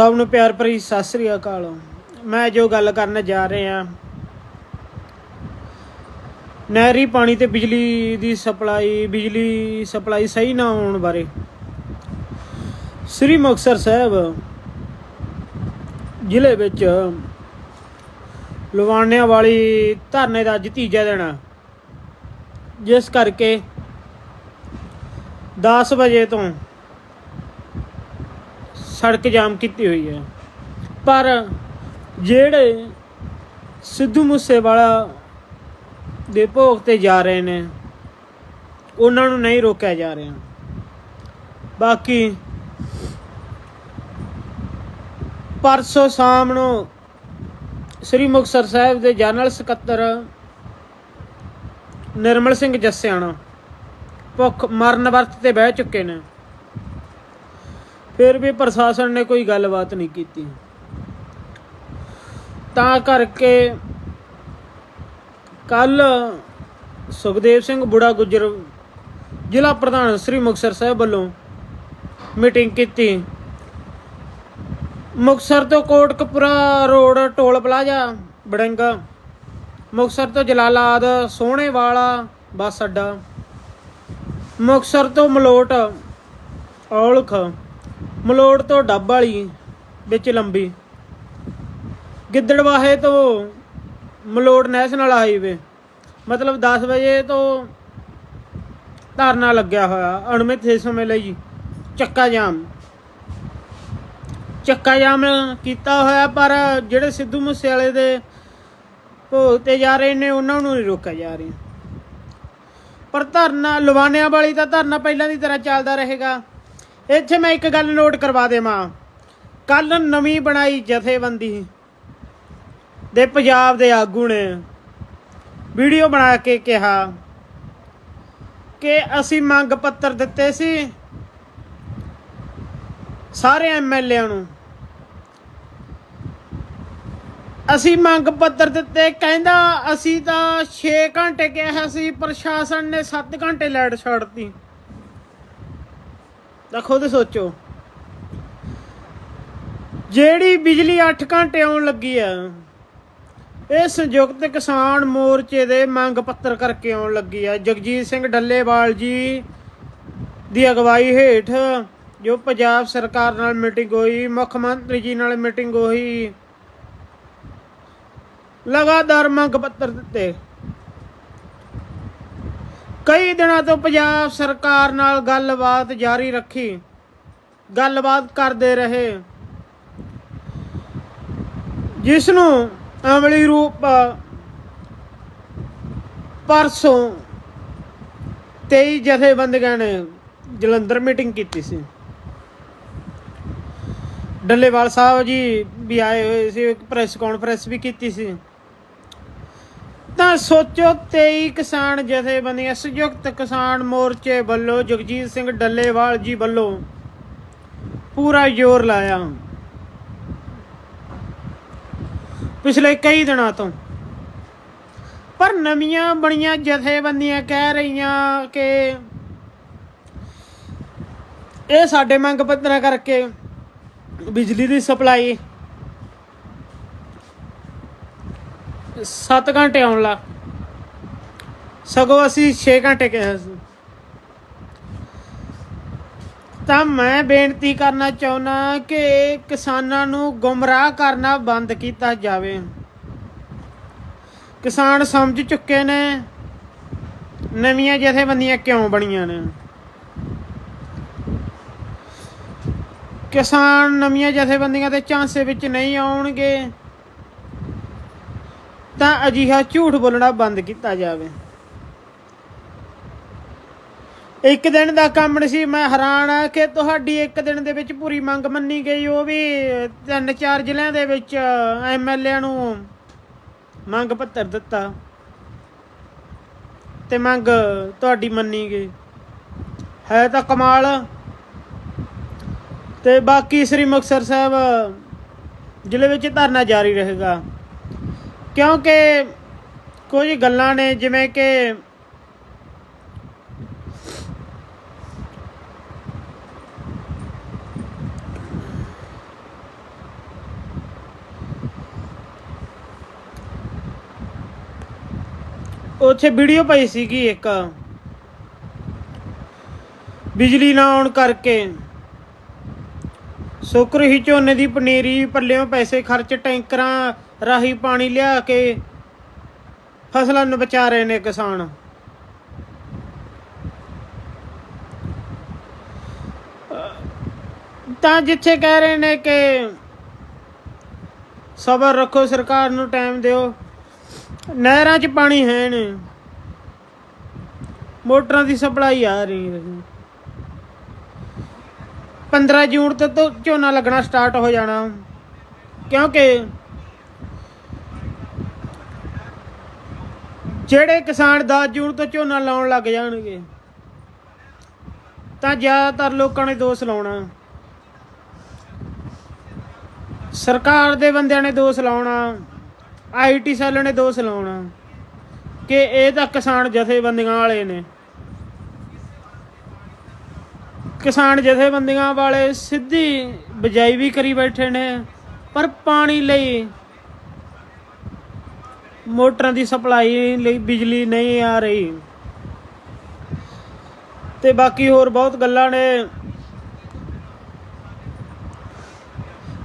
ਸਭ ਨੂੰ ਪਿਆਰ ਭਰੀ ਸਤਿ ਸ੍ਰੀ ਅਕਾਲ। ਮੈਂ ਜੋ ਗੱਲ ਕਰਨ ਜਾ ਰਿਹਾ ਨਹਿਰੀ ਪਾਣੀ ਤੇ ਬਿਜਲੀ ਦੀ ਸਪਲਾਈ, ਬਿਜਲੀ ਸਪਲਾਈ ਸਹੀ ਨਾ ਹੋਣ ਬਾਰੇ। ਸ੍ਰੀ ਮੁਕਤਸਰ ਸਾਹਿਬ ਜ਼ਿਲ੍ਹੇ ਵਿੱਚ ਲਵਾਣਿਆਂ ਵਾਲੀ ਧਰਨੇ ਦਾ ਅੱਜ ਤੀਜਾ ਦਿਨ ਆ ਜਿਸ ਕਰਕੇ 10 ਵਜੇ ਤੋਂ ਸੜਕ ਜਾਮ ਕੀਤੀ ਹੋਈ ਹੈ। ਪਰ ਜਿਹੜੇ ਸਿੱਧੂ ਮੂਸੇਵਾਲਾ ਦੇ ਭੋਗ ਤੇ ਜਾ ਰਹੇ ਨੇ, ਉਹਨਾਂ ਨੂੰ ਨਹੀਂ ਰੋਕਿਆ ਜਾ ਰਿਹਾ। ਬਾਕੀ ਪਰਸੋਂ ਸ਼ਾਮ ਨੂੰ ਸ੍ਰੀ ਮੁਕਤਸਰ ਸਾਹਿਬ ਦੇ ਜਨਰਲ ਸਕੱਤਰ ਨਿਰਮਲ ਸਿੰਘ ਜੱਸਿਆਣਾ ਭੁੱਖ ਮਰਨ ਵਰਤ ਤੇ ਬਹਿ ਚੁੱਕੇ ਨੇ। ਫਿਰ ਵੀ ਪ੍ਰਸ਼ਾਸਨ ਨੇ ਕੋਈ ਗੱਲਬਾਤ ਨਹੀਂ ਕੀਤੀ। ਤਾਂ ਕਰਕੇ ਕੱਲ ਸੁਖਦੇਵ ਸਿੰਘ ਬੁੜਾ ਗੁਜਰ ਜ਼ਿਲ੍ਹਾ ਪ੍ਰਧਾਨ ਸ੍ਰੀ ਮੁਕਤਸਰ ਸਾਹਿਬ ਵੱਲੋਂ ਮੀਟਿੰਗ ਕੀਤੀ। ਮੁਕਤਸਰ ਤੋਂ Kotkapura road toll plaza Badanga, Muktsar ਤੋਂ ਜਲਾਲਾਬਾਦ ਸੋਹਣੇਵਾਲਾ ਬੱਸ ਅੱਡਾ, ਮੁਕਤਸਰ ਤੋਂ ਮਲੋਟ ਔਲਖ ਮਲੋੜ ਤੋਂ ਡੱਬ ਵਾਲੀ ਵਿੱਚ ਲੰਬੀ। ਗਿੱਦੜਵਾਹੇ ਤੋਂ ਮਲੋੜ ਨੈਸ਼ਨਲ ਹਾਈਵੇ। ਮਤਲਬ 10 ਵਜੇ ਤੋਂ ਧਰਨਾ ਲੱਗਿਆ ਹੋਇਆ ਅਣਮਿੱਤ ਸਮੇਂ ਲਈ ਚੱਕਾ ਜਾਮ। ਚੱਕਾ ਜਾਮ ਕੀਤਾ ਹੋਇਆ, ਪਰ ਜਿਹੜੇ ਸਿੱਧੂ ਮੂਸੇਵਾਲੇ ਦੇ ਭੋਗ ਤੇ ਜਾ ਰਹੇ ਨੇ, ਉਹਨਾਂ ਨੂੰ ਨਹੀਂ ਰੋਕਿਆ ਜਾ ਰਿਹਾ। ਪਰ ਧਰਨਾ, ਲਵਾਨਿਆਂ ਵਾਲੀ ਤਾਂ ਧਰਨਾ ਪਹਿਲਾਂ ਦੀ ਤਰ੍ਹਾਂ ਚੱਲਦਾ ਰਹੇਗਾ। ਇੱਥੇ ਮੈਂ ਇੱਕ ਗੱਲ ਨੋਟ ਕਰਵਾ ਦੇਵਾਂ। ਕੱਲ ਨਵੀਂ ਬਣਾਈ ਜਥੇਬੰਦੀ ਦੇ ਪੰਜਾਬ ਦੇ ਆਗੂ ਨੇ ਵੀਡੀਓ ਬਣਾ ਕੇ ਕਿਹਾ ਕਿ ਅਸੀਂ ਮੰਗ ਪੱਤਰ ਦਿੱਤੇ ਸੀ ਸਾਰੇ ਐਮਐਲਏਆਂ ਨੂੰ। ਅਸੀਂ ਮੰਗ ਪੱਤਰ ਦਿੱਤੇ, ਕਹਿੰਦਾ ਅਸੀਂ ਤਾਂ 6 ਘੰਟੇ ਕਿਹਾ ਸੀ, ਪ੍ਰਸ਼ਾਸਨ ਨੇ 7 ਘੰਟੇ ਲਾਈਟ ਛੱਡਤੀ ਤਾਂ ਖੁਦ ਸੋਚੋ। ਜਿਹੜੀ ਬਿਜਲੀ 8 ਘੰਟੇ ਆਉਣ ਲੱਗੀ ਆ, ਇਹ ਸੰਯੁਕਤ ਕਿਸਾਨ ਮੋਰਚੇ ਦੇ ਮੰਗ ਪੱਤਰ ਕਰਕੇ ਆਉਣ ਲੱਗੀ ਆ। ਜਗਜੀਤ ਸਿੰਘ ਡੱਲੇਵਾਲ ਜੀ ਦੀ ਅਗਵਾਈ ਹੇਠ ਜੋ ਪੰਜਾਬ ਸਰਕਾਰ ਨਾਲ ਮੀਟਿੰਗ ਹੋਈ, ਮੁੱਖ ਮੰਤਰੀ ਜੀ ਨਾਲ ਮੀਟਿੰਗ ਹੋਈ, ਲਗਾਤਾਰ ਮੰਗ ਪੱਤਰ ਦਿੱਤੇ। ਕਈ ਦਿਨਾਂ ਤੋਂ ਪੰਜਾਬ ਸਰਕਾਰ ਨਾਲ ਗੱਲਬਾਤ ਜਾਰੀ ਰੱਖੀ। ਗੱਲਬਾਤ ਕਰਦੇ ਰਹੇ। ਜਿਸ ਨੂੰ ਅਮਲੀ ਰੂਪ, ਪਰਸੋਂ 23 ਜਥੇਬੰਦੀਆਂ ਨੇ ਜਲੰਧਰ ਮੀਟਿੰਗ ਕੀਤੀ ਸੀ। ਡੱਲੇਵਾਲ ਸਾਹਿਬ ਜੀ ਵੀ ਆਏ ਹੋਏ ਸੀ, ਇੱਕ ਪ੍ਰੈਸ ਕਾਨਫਰੰਸ ਵੀ ਕੀਤੀ ਸੀ। ਸੋਚੋ 23 ਕਿਸਾਨ ਜਥੇਬੰਦੀਆਂ ਸੰਯੁਕਤ ਕਿਸਾਨ ਮੋਰਚੇ ਵੱਲੋਂ ਜਗਜੀਤ ਸਿੰਘ ਡੱਲੇਵਾਲ ਜੀ ਵੱਲੋਂ ਪੂਰਾ ਜ਼ੋਰ ਲਾਇਆ। ਪਿਛਲੇ ਕਈ ਦਿਨਾਂ ਤੋਂ। ਪਰ ਨਵੀਆਂ ਬਣੀਆਂ ਜਥੇਬੰਦੀਆਂ ਕਹਿ ਰਹੀਆਂ ਕਿ ਇਹ ਸਾਡੇ ਮੰਗ ਪੱਤਰਾਂ ਕਰਕੇ ਬਿਜਲੀ ਦੀ ਸਪਲਾਈ 7 ਘੰਟੇ ਆਉਣ ਲਾ ਸਗੋਂ ਅਸੀਂ 6 ਘੰਟੇ ਕਿਹਾ ਸੀ। ਤਾਂ ਮੈਂ ਬੇਨਤੀ ਕਰਨਾ ਚਾਹੁੰਦਾ ਕਿ ਕਿਸਾਨਾਂ ਨੂੰ ਗੁੰਮਰਾਹ ਕਰਨਾ ਬੰਦ ਕੀਤਾ ਜਾਵੇ। ਕਿਸਾਨ ਸਮਝ ਚੁੱਕੇ ਨੇ, ਨਵੀਆਂ ਜਥੇਬੰਦੀਆਂ ਕਿਉਂ ਬਣੀਆਂ ਨੇ। ਕਿਸਾਨ ਨਵੀਆਂ ਜਥੇਬੰਦੀਆਂ ਦੇ ਝਾਂਸੇ ਵਿੱਚ ਨਹੀਂ ਆਉਣਗੇ। ਤਾਂ ਅਜਿਹਾ ਝੂਠ ਬੋਲਣਾ ਬੰਦ ਕੀਤਾ ਜਾਵੇ। ਇੱਕ ਦਿਨ ਦਾ ਕੰਮ ਨਹੀਂ ਸੀ, ਮੈਂ ਹੈਰਾਨ ਆ ਕਿ ਤੁਹਾਡੀ ਇੱਕ ਦਿਨ ਦੇ ਵਿੱਚ ਪੂਰੀ ਮੰਗ ਮੰਨੀ ਗਈ। ਉਹ ਵੀ ਤਿੰਨ ਚਾਰ ਜ਼ਿਲ੍ਹਿਆਂ ਦੇ ਵਿੱਚ ਐਮਐਲਏ ਨੂੰ ਮੰਗ ਪੱਤਰ ਦਿੱਤਾ ਤੇ ਮੰਗ ਤੁਹਾਡੀ ਮੰਨੀ ਗਈ। ਹੈ ਤਾਂ ਕਮਾਲ। ਤੇ ਬਾਕੀ ਸ੍ਰੀ ਮੁਕਤਸਰ ਸਾਹਿਬ ਜ਼ਿਲ੍ਹੇ ਵਿੱਚ ਧਰਨਾ ਜਾਰੀ ਰਹੇਗਾ। ਕਿਉਂਕਿ ਕੁਝ ਗੱਲਾਂ ਨੇ ਜਿਵੇਂ ਕਿ ਉੱਥੇ ਵੀਡੀਓ ਪਈ ਸੀਗੀ ਇੱਕ। ਬਿਜਲੀ ਨਾ ਆਉਣ ਕਰਕੇ। ਸੁਕਰ ਹੀ ਝੋਨੇ ਦੀ ਪਨੀਰੀ, ਪੱਲਿਓਂ ਪੈਸੇ ਖਰਚ, ਟੈਂਕਰਾਂ ਰਾਹੀਂ ਪਾਣੀ ਲਿਆ ਕੇ ਫਸਲਾਂ ਨੂੰ ਬਚਾ ਰਹੇ ਨੇ ਕਿਸਾਨ। ਤਾਂ ਜਿੱਥੇ ਕਹਿ ਰਹੇ ਨੇ ਕਿ ਸਬਰ ਰੱਖੋ, ਸਰਕਾਰ ਨੂੰ ਟਾਈਮ ਦਿਓ। ਨਹਿਰਾਂ 'ਚ ਪਾਣੀ ਹੈ ਨੇ ਮੋਟਰਾਂ ਦੀ ਸਪਲਾਈ ਆ ਰਹੀ ਹੈ। 15 ਜੂਨ ਤੋਂ ਝੋਨਾ ਲੱਗਣਾ ਸਟਾਰਟ ਹੋ ਜਾਣਾ। ਕਿਉਂਕਿ ਜਿਹੜੇ ਕਿਸਾਨ 10 ਜੂਨ ਤੋਂ ਝੋਨਾ ਲਾਉਣ ਲੱਗ ਜਾਣਗੇ, ਤਾਂ ਜ਼ਿਆਦਾਤਰ ਲੋਕਾਂ ਨੇ ਦੋਸ਼ ਲਾਉਣਾ। ਸਰਕਾਰ ਦੇ ਬੰਦਿਆਂ ਨੇ ਦੋਸ਼ ਲਾਉਣਾ ਆਈਟੀ ਸੈੱਲ ਨੇ ਦੋਸ਼ ਲਾਉਣਾ ਕਿ ਇਹ ਤਾਂ ਕਿਸਾਨ ਜਥੇਬੰਦੀਆਂ ਵਾਲੇ ਨੇ। ਕਿਸਾਨ ਜਥੇਬੰਦੀਆਂ ਵਾਲੇ ਸਿੱਧੀ ਬਜਾਈ ਵੀ ਕਰੀ ਬੈਠੇ ਨੇ, ਪਰ ਪਾਣੀ ਲਈ ਮੋਟਰਾਂ ਦੀ ਸਪਲਾਈ ਲਈ ਬਿਜਲੀ ਨਹੀਂ ਆ ਰਹੀ। ਤੇ ਬਾਕੀ ਹੋਰ ਬਹੁਤ ਗੱਲਾਂ ਨੇ।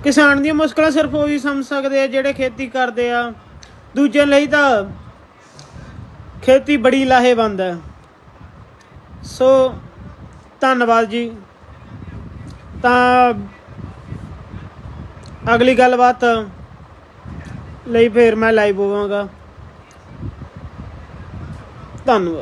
ਕਿਸਾਨ ਦੀਆਂ ਮੁਸ਼ਕਲਾਂ ਸਿਰਫ ਉਹੀ ਸਮਝ ਸਕਦੇ ਆ ਜਿਹੜੇ ਖੇਤੀ ਕਰਦੇ ਆ। ਦੂਜਿਆਂ ਲਈ ਤਾਂ ਖੇਤੀ ਬੜੀ ਲਾਹੇਵੰਦ ਹੈ ਸੋ ਧੰਨਵਾਦ ਜੀ। ਤਾਂ ਅਗਲੀ ਗੱਲਬਾਤ ਲਈ ਫੇਰ ਮੈਂ ਲਾਈਵ ਹੋਵਾਂਗਾ। ਧੰਨਵਾਦ।